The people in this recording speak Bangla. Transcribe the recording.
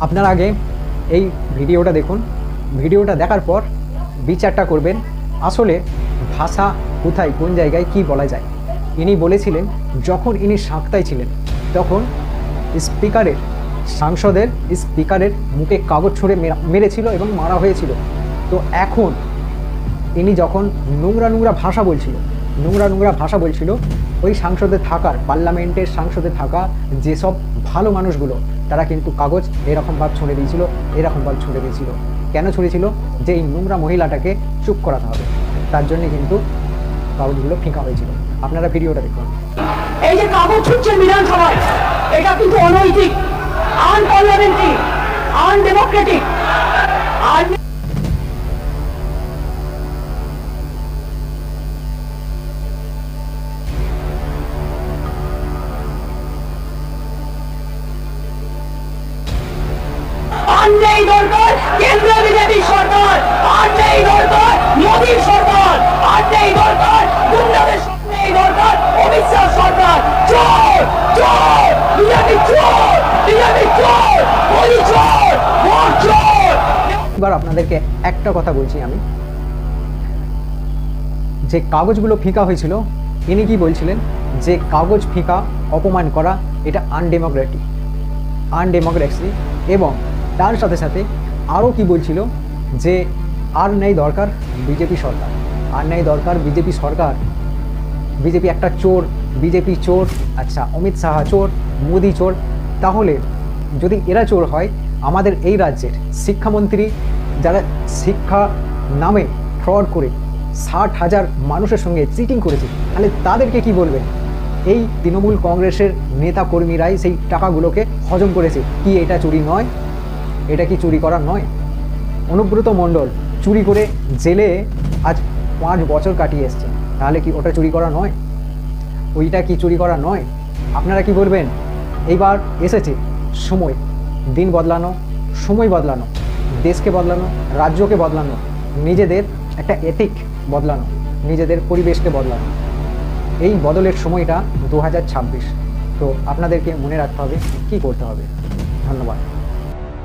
আপনার আগে এই ভিডিওটা দেখুন। ভিডিওটা দেখার পর বিচারটা করবেন, আসলে ভাষা কোথায়, কোন জায়গায়, কি বলা যায়। ইনি বলেছিলেন, যখন ইনি সাঁকতায় ছিলেন, তখন স্পিকারের, সাংসদের স্পিকারের মুখে কাগজ ছুঁড়ে মেরা- মেরেছিল এবং মারা হয়েছিল। তো এখন ইনি যখন নোংরা নোংরা ভাষা বলছিল, নোংরা নোংরা ভাষা বলছিল, ওই সাংসদে থাকার, পার্লামেন্টের সাংসদে থাকা যেসব ভালো মানুষগুলো তারা কিন্তু কাগজ এরকমভাবে ছুঁড়ে দিয়েছিল এরকমভাবে ছুঁড়ে দিয়েছিল। কেন ছুঁড়েছিল? যে এই নোংরা মহিলাটাকে চুপ করাতে হবে। তার জন্যে কিন্তু কাগজগুলো ফেঁকা হয়েছিল। আপনারা ভিডিওটা দেখুন। এই যে কাগজ ছুটছেন বিধানসভায় নেই দরকার বিজেপি সরকার, আর নেই দরকার সরকার, আর নেই দরকার নেই দরকার, অমিত শাহ সরকার। চোর চোর, বিজেপি চোর বিজেপি চোর, মোদী চোর চোর। এবার আপনাদেরকে একটা কথা বলছি আমি। যে কাগজগুলো ফিকা হয়েছিল, ইনি কি বলছিলেন? যে কাগজ ফিকা, অপমান করা, এটা আনডেমোক্রেটিক আনডেমোক্রেসি এবং তার সাথে সাথে আরও কি বলছিল যে আর নেই দরকার বিজেপি সরকার। আর নেই দরকার বিজেপি সরকার। বিজেপি একটা চোর, বিজেপি চোর আচ্ছা অমিত শাহ চোর, মোদি চোর। তাহলে যদি এরা চোর হয়, আমাদের এই রাজ্যের শিক্ষামন্ত্রী যারা শিক্ষা নামে ফ্রড করে ষাট হাজার মানুষের সঙ্গে চিটিং করেছে, তাহলে তাদেরকে কি বলবেন এই তৃণমূল কংগ্রেসের নেতা কর্মীরাই সেই টাকাগুলোকে হজম করেছে। কি এটা চুরি নয়? এটা কি চুরি করা নয়? অনুব্রত মণ্ডল চুরি করে জেলে আজ পাঁচ বছর কাটিয়ে এসছে তাহলে কি ওটা চুরি করা নয়? ওইটা কি চুরি করা নয়? আপনারা কি বলবেন? এইবার এসেছে সময়। দিন বদলানো, সময় বদলানো, দেশকে বদলানো, রাজ্যকে বদলানো, নিজেদের একটা এথিক বদলানো, নিজেদের পরিবেশকে বদলানো। এই বদলের সময়টা দু হাজার ছাব্বিশ। তো আপনাদেরকে মনে রাখতে হবে কী করতে হবে। ধন্যবাদ।